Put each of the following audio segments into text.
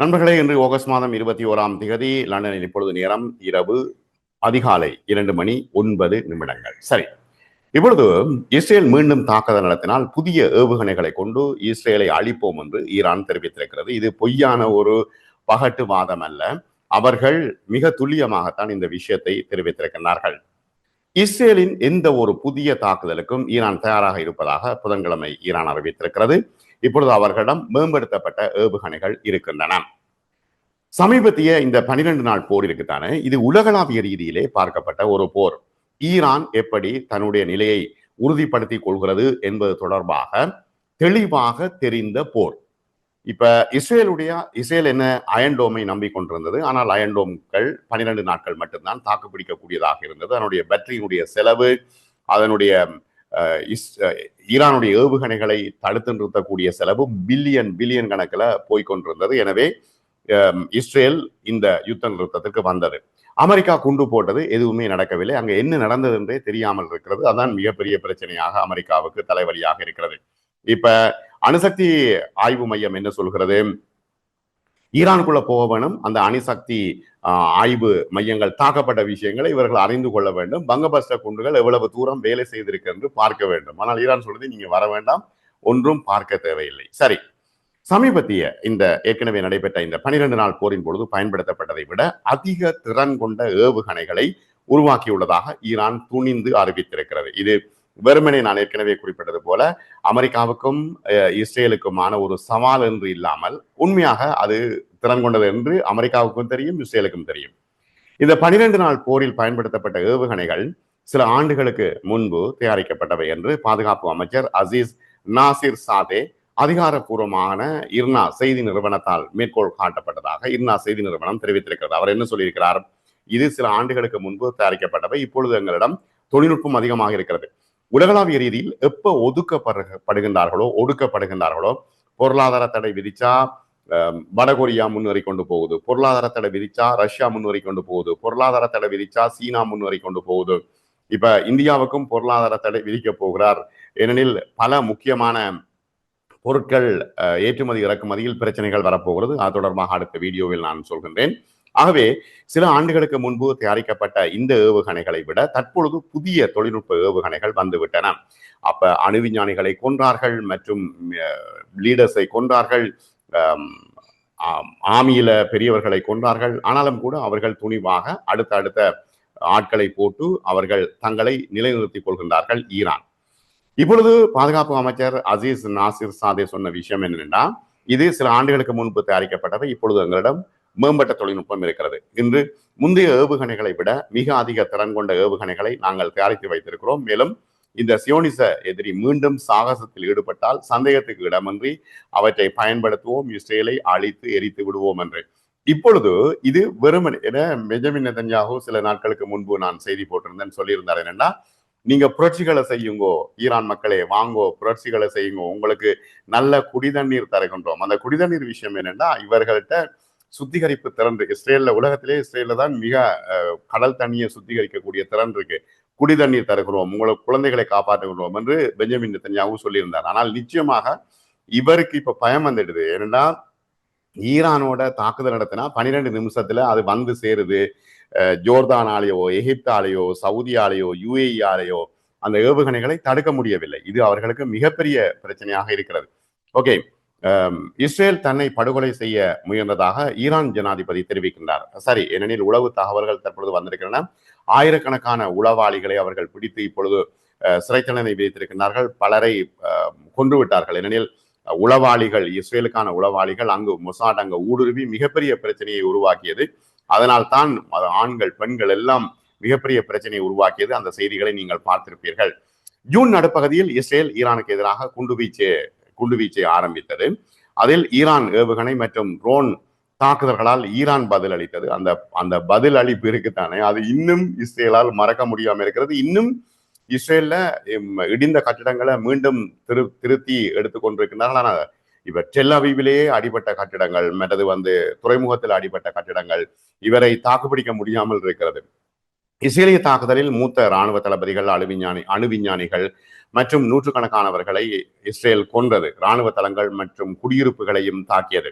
நண்பர்களே இன்று ஆகஸ்ட் மாதம் இருபத்தி ஓராம் திகதி லண்டனில் இப்பொழுது நேரம் இரவு அதிகாலை இரண்டு மணி ஒன்பது நிமிடங்கள். சரி இப்பொழுது இஸ்ரேல் மீண்டும் தாக்குதல் நடத்தினால் புதிய ஏவுகணைகளை கொண்டு இஸ்ரேலை அழிப்போம் என்று ஈரான் தெரிவித்திருக்கிறது. இது பொய்யான ஒரு பகட்டு வாதம் அல்ல. அவர்கள் மிக துல்லியமாகத்தான் இந்த விஷயத்தை தெரிவித்திருக்கிறார்கள் இஸ்ரேலின் எந்த ஒரு புதிய தாக்குதலுக்கும் ஈரான் தயாராக இருப்பதாக புதன்கிழமை ஈரான் அறிவித்திருக்கிறது. இப்பொழுது அவர்களிடம் மேம்படுத்தப்பட்ட ஏவுகணைகள் இருக்கின்றன. சமீபத்திய இந்த பனிரெண்டு நாள் போர் இருக்குத்தானே இது உலகளாவிய ரீதியிலே பார்க்கப்பட்ட ஒரு போர். ஈரான் எப்படி தன்னுடைய நிலையை உறுதிப்படுத்திக் கொள்கிறது என்பது தொடர்பாக தெளிவாக தெரிந்த போர். இப்ப இஸ்ரேலுடைய இஸ்ரேல் என்ன அயன்டோமை நம்பிக்கொண்டிருந்தது ஆனால் அயன்டோம்கள் பனிரெண்டு நாட்கள் மட்டும்தான் தாக்குப்பிடிக்கக்கூடியதாக இருந்தது. அதனுடைய பேட்டரியினுடைய செலவு அதனுடைய ஈரானுடைய ஏவுகணைகளை தடுத்து நிறுத்தக்கூடிய செலவு பில்லியன் பில்லியன் கணக்கில் போய்கொண்டிருந்தது எனவே இஸ்ரேல் இந்த யுத்த நிறுத்தத்திற்கு வந்தது. அமெரிக்கா குண்டு போட்டது எதுவுமே நடக்கவில்லை. அங்கே என்ன நடந்தது என்றே தெரியாமல் இருக்கிறது. அதான் மிகப்பெரிய பிரச்சனையாக அமெரிக்காவுக்கு தலைவலியாக இருக்கிறது. இப்ப அணுசக்தி ஆய்வு மையம் என்ன சொல்கிறது? ஈரானுக்குள்ள போக வேணும். அந்த அணுசக்தி ஆய்வு மையங்கள் தாக்கப்பட்ட விஷயங்களை இவர்கள் அறிந்து கொள்ள வேண்டும். பங்கபஸ்ட குண்டுகள் எவ்வளவு தூரம் வேலை செய்திருக்கு என்று பார்க்க வேண்டும். ஆனால் ஈரான் சொல்றது நீங்க வர வேண்டாம். ஒன்றும் பார்க்க தேவையில்லை. சரி. சமீபத்திய இந்த ஏற்கனவே நடைபெற்ற இந்த பனிரெண்டு நாள் போரின் பொழுது பயன்படுத்தப்பட்டதை விட அதிக திறன் கொண்ட ஏவுகணைகளை உருவாக்கியுள்ளதாக ஈரான் துணிந்து அறிவித்திருக்கிறது. இது வெறுமனே நான் ஏற்கனவே குறிப்பிட்டது போல அமெரிக்காவுக்கும் இஸ்ரேலுக்குமான ஒரு சவால் என்று இல்லாமல் உண்மையாக அது திறன் கொண்டது என்று அமெரிக்காவுக்கும் தெரியும் இஸ்ரேலுக்கும் தெரியும். இந்த பனிரெண்டு நாள் போரில் பயன்படுத்தப்பட்ட ஏவுகணைகள் சில ஆண்டுகளுக்கு முன்பு தயாரிக்கப்பட்டவை என்று பாதுகாப்பு அமைச்சர் அசீஸ் நாசிர் சாதே அதிகாரப்பூர்வமான இர்னா செய்தி நிறுவனத்தால் மேற்கோள் காட்டப்பட்டதாக இர்னா செய்தி நிறுவனம் தெரிவித்திருக்கிறது. அவர் என்ன சொல்லியிருக்கிறார்? இது சில ஆண்டுகளுக்கு முன்பு தயாரிக்கப்பட்டவை இப்பொழுது எங்களிடம் தொழில்நுட்பம் அதிகமாக இருக்கிறது. உலகளாவிய ரீதியில் எப்ப ஒதுக்கப்படுகின்றார்களோ ஒடுக்கப்படுகின்றார்களோ பொருளாதார தடை விதிச்சா வடகொரியா முன்னேறி கொண்டு போகுது பொருளாதார தடை விதிச்சா ரஷ்யா முன்னேறி கொண்டு போகுது பொருளாதார தடை விதிச்சா சீனா முன்னேறி கொண்டு போகுது. இப்ப இந்தியாவுக்கும் பொருளாதார தடை விதிக்க போகிறார். ஏனெனில் பல முக்கியமான பொருட்கள் ஏற்றுமதி இறக்குமதியில் பிரச்சனைகள் வரப்போகிறது. அது தொடர்பாக அடுத்த வீடியோவில் நான் சொல்கின்றேன். ஆகவே சில ஆண்டுகளுக்கு முன்பு தயாரிக்கப்பட்ட இந்த ஏவுகணைகளை விட தற்பொழுது புதிய தொழில்நுட்ப ஏவுகணைகள் வந்துவிட்டன. அப்ப அணு விஞ்ஞானிகளை கொன்றார்கள் மற்றும் லீடர்ஸை கொன்றார்கள். ஆமியில பெரியவர்களை கொன்றார்கள். ஆனாலும் கூட அவர்கள் துணிவாக அடுத்த அடுத்த ஆட்களை போட்டு அவர்கள் தங்களை நிலைநிறுத்திக் கொள்கின்றார்கள் ஈரான். இப்பொழுது பாதுகாப்பு அமைச்சர் அசீஸ் நாசிர் சாதே சொன்ன விஷயம் என்னென்னா இது சில ஆண்டுகளுக்கு முன்பு தயாரிக்கப்பட்டவை இப்பொழுது எங்களிடம் மேம்பட்ட தொழில்நுட்பம் இருக்கிறது. இன்று முந்தைய ஏவுகணைகளை விட மிக அதிக திறன் கொண்ட ஏவுகணைகளை நாங்கள் தயாரித்து வைத்திருக்கிறோம். மேலும் இந்த சியோனிச எதிரி மீண்டும் சாகசத்தில் ஈடுபட்டால் சந்தேகத்துக்கு இடமின்றி அவற்றை பயன்படுத்துவோம் இஸ்ரேலை அழித்து எரித்து விடுவோம் என்று. இப்பொழுது இது வெறுமன் என மெஜமின் நெதன்யாகு சில நாட்களுக்கு முன்பு நான் செய்தி போட்டிருந்தேன் சொல்லியிருந்தார் என்னன்னா நீங்க புரட்சிகளை செய்யுங்கோ ஈரான் மக்களே வாங்கோ புரட்சிகளை செய்யுங்கோ உங்களுக்கு நல்ல குடிதண்ணீர் தருகின்றோம். அந்த குடிதண்ணீர் விஷயம் என்னன்னா இவர்கள்ட்ட சுத்திகரிப்பு திறன் இருக்கு. இஸ்ரேல்ல உலகத்திலே இஸ்ரேல்ல தான் மிக கடல் தண்ணியை சுத்திகரிக்கக்கூடிய திறன் இருக்கு. குடி தண்ணீர் தருகிறோம் உங்களை குழந்தைகளை காப்பாற்றுகிறோம் என்று பெஞ்சமின் நெத்தன்யாவும் சொல்லியிருந்தார். ஆனால் நிச்சயமாக இவருக்கு இப்ப பயம் வந்துடுது. ஏன்னா ஈரானோட தாக்குதல் நடத்தினா பன்னிரெண்டு நிமிஷத்துல அது வந்து சேருது. ஜோர்தானாலேயோ எகிப்தாலேயோ சவுதியாலேயோ யுஏஇயாலேயோ அந்த ஏவுகணைகளை தடுக்க முடியவில்லை. இது அவர்களுக்கு மிகப்பெரிய பிரச்சனையாக இருக்கிறது. ஓகே. இஸ்ரேல் தன்னை படுகொலை செய்ய முயன்றதாக ஈரான் ஜனாதிபதி தெரிவிக்கின்றார். சரி ஏனெனில் உளவு தகவல்கள் தற்பொழுது வந்திருக்கின்றன. ஆயிரக்கணக்கான உளவாளிகளை அவர்கள் பிடித்து இப்பொழுது சிறைத்தண்டனை விதித்திருக்கின்றார்கள். பலரை கொன்று விட்டார்கள் ஏனெனில் உளவாளிகள் இஸ்ரேலுக்கான உளவாளிகள் அங்கு மொசாட் அங்கு ஊடுருவி மிகப்பெரிய பிரச்சனையை உருவாக்கியது. அதனால் தான் ஆண்கள் பெண்கள் எல்லாம் மிகப்பெரிய பிரச்சனையை உருவாக்கியது. அந்த செய்திகளை நீங்கள் பார்த்திருப்பீர்கள். ஜூன் நடுப்பகுதியில் இஸ்ரேல் ஈரானுக்கு எதிராக குண்டுவீச்சு. குண்டுவீச்சை ஆரம்பித்தது. அதில் ஈரான் ஏவுகணை மற்றும் ட்ரோன் தாக்குதல்களால் ஈரான் பதில் அளித்தது. அந்த அந்த பதில் அளிப்பு இருக்குத்தானே அது இன்னும் இஸ்ரேலால் மறக்க முடியாமல் இருக்கிறது. இன்னும் இஸ்ரேல்ல இடிந்த கட்டிடங்களை மீண்டும் திரு திருத்தி எடுத்துக்கொண்டிருக்கிறார்கள் ஆனால் இப்ப டெல்லவிவிலேயே அடிபட்ட கட்டிடங்கள் மற்றது வந்து துறைமுகத்தில் அடிபட்ட கட்டிடங்கள் இவரை தாக்குப்பிடிக்க முடியாமல் இருக்கிறது. இஸ்ரேலிய தாக்குதலில் மூத்த இராணுவ தளபதிகள் அணு விஞ்ஞானி அணு விஞ்ஞானிகள் மற்றும் நூற்றுக்கணக்கானவர்களை இஸ்ரேல் கொன்றது. இராணுவ தளங்கள் மற்றும் குடியிருப்புகளையும் தாக்கியது.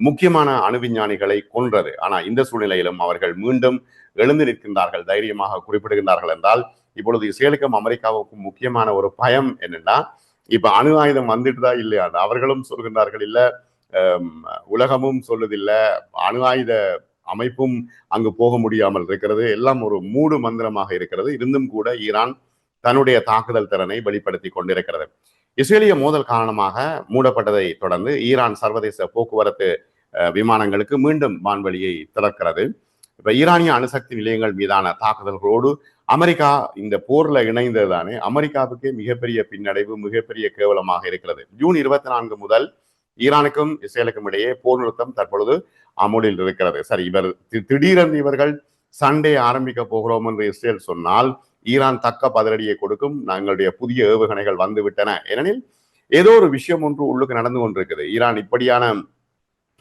முக்கியமான அணு விஞ்ஞானிகளை கொன்றது. ஆனா இந்த சூழ்நிலையிலும் அவர்கள் மீண்டும் எழுந்து நிற்கின்றார்கள். தைரியமாக குறிப்பிடுகின்றார்கள் என்றால் இப்பொழுது இஸ்ரேலுக்கும் அமெரிக்காவுக்கும் முக்கியமான ஒரு பயம் என்னன்னா இப்ப அணு ஆயுதம் வந்துட்டுதா இல்லையா அவர்களும் சொல்கின்றார்கள். இல்ல உலகமும் சொல்லுதில்ல. அணு ஆயுத அமைப்பும் அங்கு போக முடியாமல் இருக்கிறது. எல்லாம் ஒரு மூடு மந்திரமாக இருக்கிறது. இருந்தும் கூட ஈரான் தன்னுடைய தாக்குதல் திறனை வெளிப்படுத்தி கொண்டிருக்கிறது. இஸ்ரேலிய மோதல் காரணமாக மூடப்பட்டதை தொடர்ந்து ஈரான் சர்வதேச போக்குவரத்து விமானங்களுக்கு மீண்டும் வான்வெளியை திறக்கிறது. இப்ப ஈரானிய அணுசக்தி நிலையங்கள் மீதான தாக்குதல்களோடு அமெரிக்கா இந்த போர்ல இணைந்ததுதானே அமெரிக்காவுக்கே மிகப்பெரிய பின்னடைவு மிகப்பெரிய கேவலமாக இருக்கிறது. ஜூன் இருபத்தி நான்கு முதல் ஈரானுக்கும் இஸ்ரேலுக்கும் இடையே போர் நிறுத்தம் தற்பொழுது அமுலில் இருக்கிறது. சரி இவர் திடீரென்று இவர்கள் சண்டே ஆரம்பிக்க போகிறோம் என்று இஸ்ரேல் சொன்னால் ஈரான் தக்க பதிலடியை கொடுக்கும் நாங்களுடைய புதிய ஏவுகணைகள் வந்துவிட்டன. ஏனெனில் ஏதோ ஒரு விஷயம் ஒன்று உள்ளுக்கு நடந்து கொண்டிருக்குது ஈரான் இப்படியான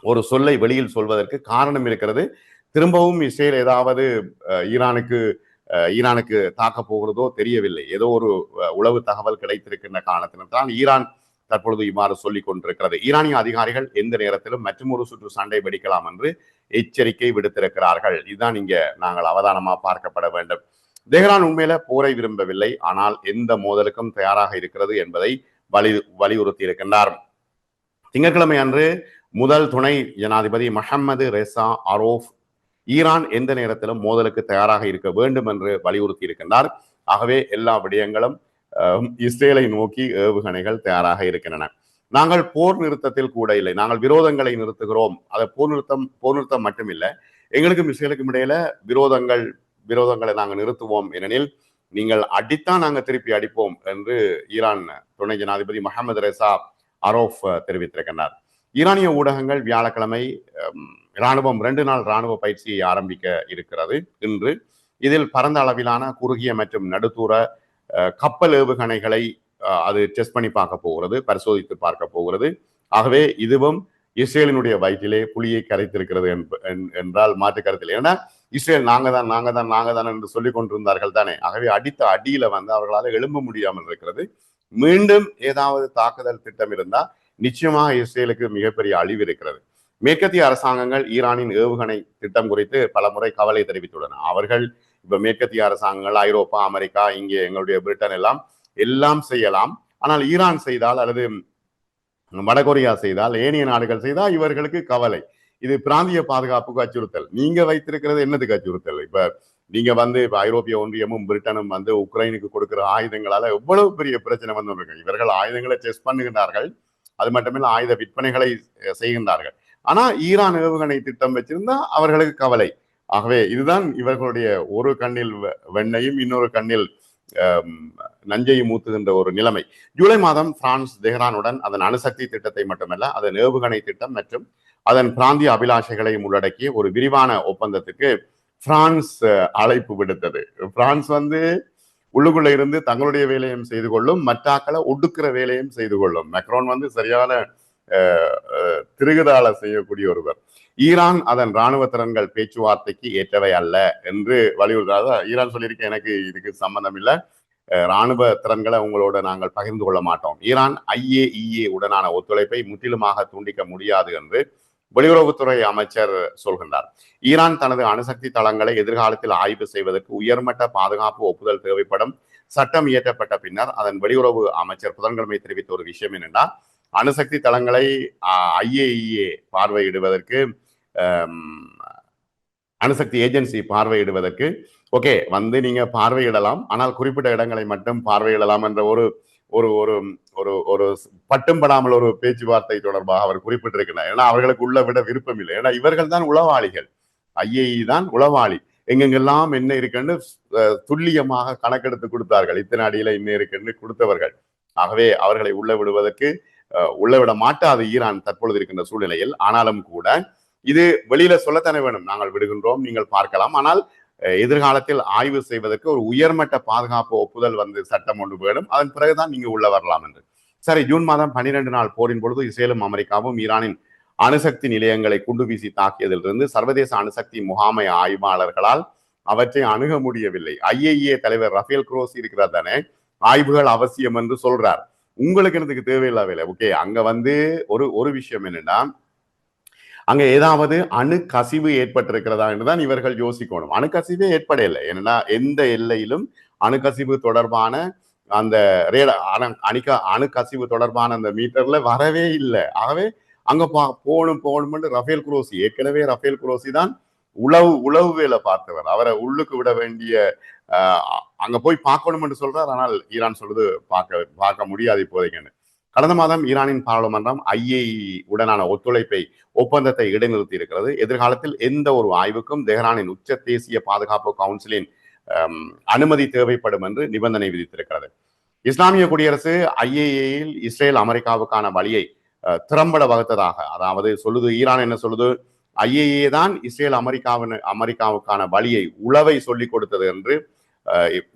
ஒரு சொல்லை வெளியில் சொல்வதற்கு காரணம் இருக்கிறது. திரும்பவும் இஸ்ரேல் ஏதாவது ஈரானுக்கு ஈரானுக்கு தாக்க போகிறதோ தெரியவில்லை. ஏதோ ஒரு உளவு தகவல் கிடைத்திருக்கின்ற காரணத்தினால் ஈரான் தற்பொழுது இவ்வாறு சொல்லிக் கொண்டிருக்கிறது. ஈரானிய அதிகாரிகள் எந்த நேரத்திலும் மற்றொரு சுற்று சண்டை வெடிக்கலாம் என்று எச்சரிக்கை விடுத்திருக்கிறார்கள். இதுதான் இங்க நாங்கள் அவதானமா பார்க்கப்பட வேண்டும். தெஹ்ரான் உண்மையில போரை விரும்பவில்லை. ஆனால் எந்த மோதலுக்கும் தயாராக இருக்கிறது என்பதை வலி வலியுறுத்தி இருக்கின்றார் திங்கட்கிழமை அன்று முதல் துணை ஜனாதிபதி மஹம்மது ரெசா அரோஃப் ஈரான் எந்த நேரத்திலும் மோதலுக்கு தயாராக இருக்க வேண்டும் என்று வலியுறுத்தி இருக்கின்றார் ஆகவே எல்லா விடயங்களும் இஸ்ரேலை நோக்கி ஏவுகணைகள் தயாராக இருக்கின்றன. நாங்கள் போர் நிறுத்தத்தில் கூட இல்லை. நாங்கள் விரோதங்களை நிறுத்துகிறோம். அதை போர் நிறுத்தம் போர் நிறுத்தம் மட்டுமில்லை. எங்களுக்கும் இஸ்ரேலுக்கும் இடையில விரோதங்கள் விரோதங்களை நாங்கள் நிறுத்துவோம். ஏனெனில் நீங்கள் அடித்தான் நாங்கள் திருப்பி அடிப்போம் என்று ஈரான் துணை ஜனாதிபதி மஹமது ரெசா அரோஃப் தெரிவித்திருக்கின்றார். ஈரானிய ஊடகங்கள் வியாழக்கிழமை இராணுவம் ரெண்டு நாள் இராணுவ பயிற்சியை ஆரம்பிக்க இருக்கிறது. இன்று இதில் பரந்த அளவிலான குறுகிய மற்றும் நடுத்தூர கப்பல் ஏவுகணைகளை அது டெஸ்ட் பண்ணி பார்க்க போகிறது பரிசோதித்து பார்க்க போகிறது. ஆகவே இதுவும் இஸ்ரேலினுடைய வயிற்றிலே புலியை கரைத்திருக்கிறது என்றால் மாற்று கருத்தில். ஏன்னா இஸ்ரேல் நாங்க தான் நாங்க தான் நாங்க தான் என்று சொல்லிக் கொண்டிருந்தார்கள் தானே. ஆகவே அடித்த அடியில வந்து அவர்களால் எழும்ப முடியாமல் இருக்கிறது. மீண்டும் ஏதாவது தாக்குதல் திட்டம் இருந்தால் நிச்சயமாக இஸ்ரேலுக்கு மிகப்பெரிய அழிவு இருக்கிறது. மேற்கத்திய அரசாங்கங்கள் ஈரானின் ஏவுகணை திட்டம் குறித்து பல முறை கவலை தெரிவித்துள்ளன. அவர்கள் இப்ப மேற்கத்திய அரசாங்கங்கள் ஐரோப்பா அமெரிக்கா இங்கே எங்களுடைய பிரிட்டன் எல்லாம் எல்லாம் செய்யலாம். ஆனால் ஈரான் செய்தால் அல்லது வடகொரியா செய்தால் ஏனைய நாடுகள் செய்தால் இவர்களுக்கு கவலை. இது பிராந்திய பாதுகாப்புக்கு அச்சுறுத்தல். நீங்க வைத்திருக்கிறது என்னதுக்கு அச்சுறுத்தல்? இப்ப நீங்க வந்து இப்ப ஐரோப்பிய ஒன்றியமும் பிரிட்டனும் வந்து உக்ரைனுக்கு கொடுக்கிற ஆயுதங்களால எவ்வளவு பெரிய பிரச்சனை வந்து இவர்கள் ஆயுதங்களை செஸ் பண்ணுகின்றார்கள். அது மட்டுமில்ல ஆயுத விற்பனைகளை செய்கின்றார்கள். ஆனா ஈரான் ஏவுகணை திட்டம் வச்சிருந்தா அவர்களுக்கு கவலை. ஆகவே இதுதான் இவர்களுடைய ஒரு கண்ணில் வெண்ணையும் இன்னொரு கண்ணில் நஞ்சையும் மூத்துகின்ற ஒரு நிலைமை. ஜூலை மாதம் பிரான்ஸ் தெஹ்ரானுடன் அதன் அணுசக்தி திட்டத்தை மட்டுமல்ல அதன் ஏவுகணை திட்டம் மற்றும் அதன் பிராந்திய அபிலாஷைகளையும் உள்ளடக்கிய ஒரு விரிவான ஒப்பந்தத்துக்கு பிரான்ஸ் அழைப்பு விடுத்தது. பிரான்ஸ் வந்து உள்ளுக்குள்ள இருந்து தங்களுடைய வேலையும் செய்து கொள்ளும் மற்றாக்களை ஒடுக்கிற வேலையும் செய்து கொள்ளும். மெக்ரோன் வந்து சரியான திருகுதால செய்யக்கூடிய ஒருவர். ஈரான் அதன் ராணுவ திறன்கள் பேச்சுவார்த்தைக்கு ஏற்றவை அல்ல என்று வலியுறுத்தாத ஈரான் சொல்லியிருக்க எனக்கு இதுக்கு சம்பந்தம் இல்லை. ராணுவ திறன்களை உங்களோட நாங்கள் பகிர்ந்து கொள்ள மாட்டோம். ஈரான் ஐஏஇஏ உடனான ஒத்துழைப்பை முற்றிலுமாக துண்டிக்க முடியாது என்று வெளியுறவுத்துறை அமைச்சர் சொல்கின்றார். ஈரான் தனது அணுசக்தி தளங்களை எதிர்காலத்தில் ஆய்வு செய்வதற்கு உயர்மட்ட பாதுகாப்பு ஒப்புதல் தேவைப்படும் சட்டம் இயற்றப்பட்ட பின்னர் அதன் வெளியுறவு அமைச்சர் புதன்கிழமை தெரிவித்த ஒரு விஷயம் என்னென்னா அணுசக்தி தளங்களை ஐஏஇஏ பார்வையிடுவதற்கு அணுசக்தி ஏஜென்சி பார்வையிடுவதற்கு ஓகே வந்து நீங்க பார்வையிடலாம். ஆனால் குறிப்பிட்ட இடங்களை மட்டும் பார்வையிடலாம் என்ற ஒரு ஒரு ஒரு ஒரு ஒரு பட்டும் படாமல் ஒரு பேச்சுவார்த்தை தொடர்பாக அவர் குறிப்பிட்டிருக்கிறார். ஏன்னா அவர்களுக்கு உள்ள விட விருப்பம் இல்லை ஏன்னா இவர்கள் தான் உளவாளிகள். ஐஏஇ தான் உளவாளி. எங்கெங்கெல்லாம் என்ன இருக்குன்னு துல்லியமாக கணக்கெடுத்து கொடுத்தார்கள். இத்தனை அடியில என்ன இருக்குன்னு கொடுத்தவர்கள். ஆகவே அவர்களை உள்ள விடுவதற்கு உள்ள விட மாட்டாது ஈரான் தற்பொழுது இருக்கின்ற சூழ்நிலையில். ஆனாலும் கூட இது வெளியில சொல்லத்தானே வேணும். நாங்கள் விடுகின்றோம் நீங்கள் பார்க்கலாம். ஆனால் எதிர்காலத்தில் ஆய்வு செய்வதற்கு ஒரு உயர்மட்ட பாதுகாப்பு ஒப்புதல் வந்து சட்டம் ஒன்று வேணும். அதன் பிறகுதான் நீங்க உள்ள வரலாம் என்று. சரி ஜூன் மாதம் பன்னிரண்டு நாள் போரின் பொழுது இஸ்ரேலும் அமெரிக்காவும் ஈரானின் அணுசக்தி நிலையங்களை குண்டு வீசி தாக்கியதிலிருந்து சர்வதேச அணுசக்தி முகாமை ஆய்வாளர்களால் அவற்றை அணுக முடியவில்லை. ஐஏஏ தலைவர் ரஃபேல் குரோஸ் இருக்கிறார் தானே? ஆய்வுகள் அவசியம் என்று சொல்றார். உங்களுக்கு எனக்கு தேவையில்லா வேலை? ஓகே அங்க வந்து ஒரு ஒரு விஷயம் என்னன்னா அங்க ஏதாவது அணு கசிவு ஏற்பட்டிருக்கிறதா என்றுதான் இவர்கள் யோசிக்கணும். அணுக்கசிவே ஏற்படலை ஏற்படையில்லை ஏன்னா எந்த எல்லையிலும் அணுக்கசிவு தொடர்பான அந்த ரேட அணு அணிக்க அணுக்கசிவு தொடர்பான அந்த மீட்டர்ல வரவே இல்லை. ஆகவே அங்க பா போகணும் போகணும்னு ரஃபேல் குரோசி ஏற்கனவே ரஃபேல் குரோசி தான் உளவு உளவு வேலை பார்த்தவர். அவரை உள்ளுக்கு விட வேண்டிய அங்க போய் பார்க்கணும் என்று சொல்றார். ஆனால் ஈரான் சொல்றது பார்க்க பார்க்க முடியாது இப்போதைக்குன்னு. கடந்த மாதம் ஈரானின் பாராளுமன்றம் ஐஏ உடனான ஒத்துழைப்பை ஒப்பந்தத்தை இடைநிறுத்தி இருக்கிறது எதிர்காலத்தில் எந்த ஒரு ஆய்வுக்கும் தெஹ்ரானின் உச்ச தேசிய பாதுகாப்பு கவுன்சிலின் அனுமதி தேவைப்படும் என்று நிபந்தனை விதித்திருக்கிறது. இஸ்லாமிய குடியரசு ஐஏஏயில் இஸ்ரேல் அமெரிக்காவுக்கான வழியை திறம்பட வகுத்ததாக அதாவது சொல்லுது ஈரான் என்ன சொல்லுது? ஐஏஏ தான் இஸ்ரேல் அமெரிக்காவின் அமெரிக்காவுக்கான வழியை உளவை சொல்லிக் கொடுத்தது என்று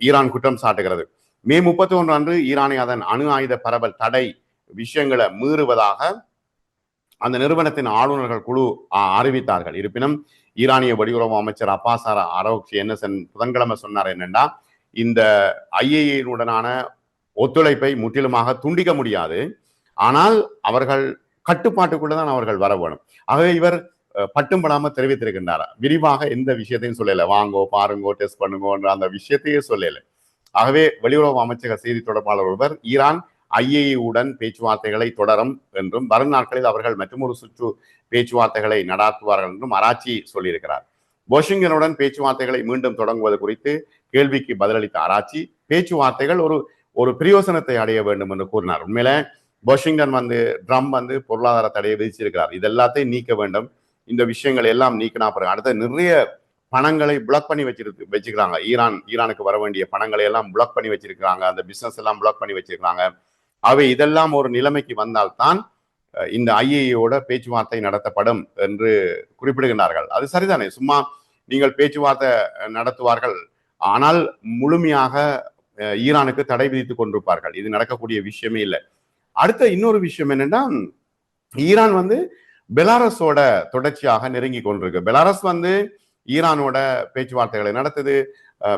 ஈரான் குற்றம் சாட்டுகிறது. மே முப்பத்தி ஒன்று அன்று ஈரானை அதன் அணு ஆயுத பரவல் தடை விஷயங்களை மீறுவதாக அந்த நிறுவனத்தின் ஆளுநர்கள் குழு அறிவித்தார்கள். இருப்பினும் ஈரானிய வெளியுறவு அமைச்சர் அப்பாஸ் அரோக்ஷி என்ன சென் புதன்கிழமை சொன்னார் என்னென்னா இந்த ஐஏஏனுடனான ஒத்துழைப்பை முற்றிலுமாக துண்டிக்க முடியாது. ஆனால் அவர்கள் கட்டுப்பாட்டுக்குள்ளே தான் அவர்கள் வர வேணும். ஆகவே இவர் பட்டும் படாம தெரிவித்திருக்கின்றார்? விரிவாக எந்த விஷயத்தையும் சொல்லலை. வாங்கோ பாருங்கோ டெஸ்ட் பண்ணுங்கோன்ற அந்த விஷயத்தையே சொல்லலை. ஆகவே வெளியுறவு அமைச்சக செய்தி தொடர்பாளர் ஒருவர் ஈரான் ஐஏஇ உடன் பேச்சுவார்த்தைகளை தொடரும் என்றும் வரும் நாட்களில் அவர்கள் மற்றொரு சுற்று பேச்சுவார்த்தைகளை நடாத்துவார்கள் என்றும் அராச்சி சொல்லியிருக்கிறார். வாஷிங்டனுடன் பேச்சுவார்த்தைகளை மீண்டும் தொடங்குவது குறித்து கேள்விக்கு பதிலளித்த அராச்சி பேச்சுவார்த்தைகள் ஒரு ஒரு பிரயோசனத்தை அடைய வேண்டும் என்று கூறினார். உண்மையில வாஷிங்டன் வந்து ட்ரம்ப் வந்து பொருளாதார தடையை விதிச்சிருக்கிறார். இது எல்லாத்தையும் நீக்க வேண்டும். இந்த விஷயங்கள் எல்லாம் நீக்கினா பிறகு அடுத்த நிறைய பணங்களை பிளாக் பண்ணி வச்சிருக்கு வச்சுக்கிறாங்க. ஈரான் ஈரானுக்கு வர வேண்டிய பணங்களை எல்லாம் பிளாக் பண்ணி வச்சிருக்கிறாங்க. அந்த பிசினஸ் எல்லாம் பிளாக் பண்ணி வச்சிருக்கிறாங்க. அவை இதெல்லாம் ஒரு நிலைமைக்கு வந்தால்தான் இந்த ஐஏயோட பேச்சுவார்த்தை நடத்தப்படும் என்று குறிப்பிடுகின்றார்கள். அது சரிதானே? சும்மா நீங்கள் பேச்சுவார்த்தை நடத்துவார்கள். ஆனால் முழுமையாக ஈரானுக்கு தடை விதித்துக் கொண்டிருப்பார்கள். இது நடக்கக்கூடிய விஷயமே இல்லை. அடுத்த இன்னொரு விஷயம் என்னன்னா ஈரான் வந்து பெலாரஸோட தொடர்ச்சியாக நெருங்கி கொண்டிருக்கு. பெலாரஸ் வந்து ஈரானோட பேச்சுவார்த்தைகளை நடத்துது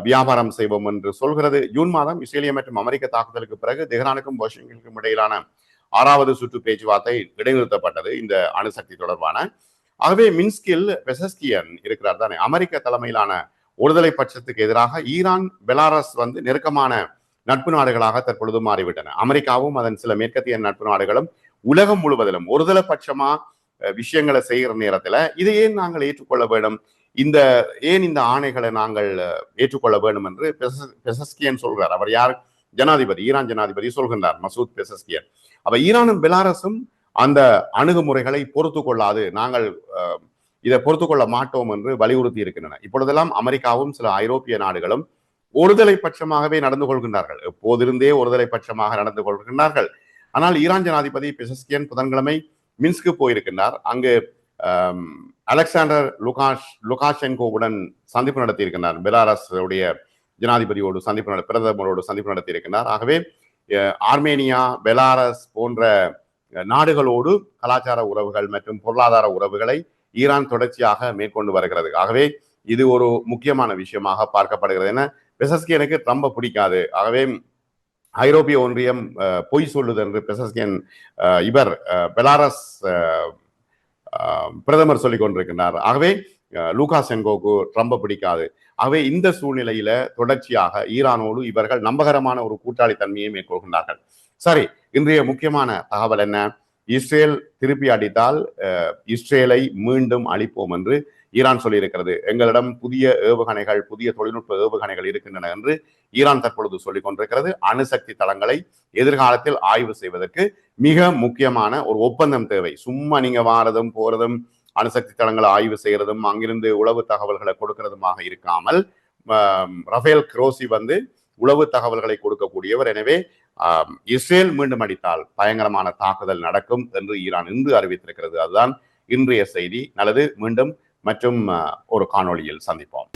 வியாபாரம் செய்வோம் என்று சொல்கிறது. ஜூன் மாதம் இஸ்ரேலிய மற்றும் அமெரிக்க தாக்குதலுக்கு பிறகு தெஹ்ரானுக்கும் வாஷிங்டனுக்கும் இடையிலான ஆறாவது சுற்று பேச்சுவார்த்தை இடைநிறுத்தப்பட்டது இந்த அணுசக்தி தொடர்பான. ஆகவே மின்ஸ்கில் பெசஸ்கியன் இருக்கிறார் தானே அமெரிக்க தலைமையிலான ஒருதலை பட்சத்துக்கு எதிராக ஈரான் பெலாரஸ் வந்து நெருக்கமான நட்பு நாடுகளாக தற்பொழுது மாறிவிட்டன. அமெரிக்காவும் அதன் சில மேற்கத்திய நட்பு நாடுகளும் உலகம் முழுவதிலும் ஒருதலை பட்சமா விஷயங்களை செய்கிற நேரத்துல இதை ஏன் நாங்கள் ஏற்றுக்கொள்ள வேண்டும். இந்த ஏன் இந்த ஆணைகளை நாங்கள் ஏற்றுக்கொள்ள வேண்டும் என்று பெசஸ்- பெசஸ்கியன் சொல்கிறார் அவர் யார்? ஜனாதிபதி ஈரான் ஜனாதிபதி சொல்கின்றார் மசூத் பெசஸ்கியன். அப்ப ஈரானும் பெலாரஸும் அந்த அணுகுமுறைகளை பொறுத்து கொள்ளாது நாங்கள் இதை பொறுத்து கொள்ள மாட்டோம் என்று வலியுறுத்தி இருக்கின்றன. இப்பொழுதெல்லாம் அமெரிக்காவும் சில ஐரோப்பிய நாடுகளும் ஒருதலை பட்சமாகவே நடந்து கொள்கின்றார்கள். எப்போதிருந்தே ஒருதலை பட்சமாக நடந்து கொள்கின்றார்கள். ஆனால் ஈரான் ஜனாதிபதி பெசஸ்கியன் புதன்கிழமை மின்ஸ்க்கு போயிருக்கின்றார். அங்கு அலெக்சாண்டர் லுகாஷ் லுகாஷென்கோவுடன் சந்திப்பு நடத்தியிருக்கிறார் பெலாரஸ் உடைய ஜனாதிபதியோடு சந்திப்பு நட பிரதமரோடு சந்திப்பு நடத்தியிருக்கிறார் ஆகவே ஆர்மேனியா பெலாரஸ் போன்ற நாடுகளோடு கலாச்சார உறவுகள் மற்றும் பொருளாதார உறவுகளை ஈரான் தொடர்ச்சியாக மேற்கொண்டு வருகிறது. ஆகவே இது ஒரு முக்கியமான விஷயமாக பார்க்கப்படுகிறது என பெசஸ்கியனுக்கு ரொம்ப பிடிக்காது. ஆகவே ஐரோப்பிய ஒன்றியம் பொய் சொல்லுது என்று பெசஸ்கியன் இவர் பெலாரஸ் பிரதமர் சொல்லிக் கொண்டிருக்கின்றார். ஆகவே லூகா செங்கோக்கு ட்ரம்ப பிடிக்காது. ஆகவே இந்த சூழ்நிலையில தொடர்ச்சியாக ஈரானோடு இவர்கள் நம்பகரமான ஒரு கூட்டாளி தன்மையை மேற்கொள்கின்றார்கள். சரி இன்றைய முக்கியமான தகவல் என்ன? இஸ்ரேல் திருப்பி அடித்தால் இஸ்ரேலை மீண்டும் அழிப்போம் என்று ஈரான் சொல்லியிருக்கிறது. எங்களிடம் புதிய ஏவுகணைகள் புதிய தொழில்நுட்ப ஏவுகணைகள் இருக்கின்றன என்று ஈரான் தற்பொழுது சொல்லிக் கொண்டிருக்கிறது. அணுசக்தி தளங்களை எதிர்காலத்தில் ஆய்வு செய்வதற்கு மிக முக்கியமான ஒரு ஒப்பந்தம் தேவை. சும்மா நீங்க வாரதும் போறதும் அணுசக்தி தளங்களை ஆய்வு செய்யறதும் அங்கிருந்து உளவு தகவல்களை கொடுக்கறதுமாக இருக்காமல் ரஃபேல் குரோசி வந்து உளவு தகவல்களை கொடுக்கக்கூடியவர். எனவே இஸ்ரேல் மீண்டும் அடித்தால் பயங்கரமான தாக்குதல் நடக்கும் என்று ஈரான் இன்று அறிவித்திருக்கிறது. அதுதான் இன்றைய செய்தி. நல்லது. மீண்டும் மற்றும் ஒரு காணொளியில் சந்திப்போம்.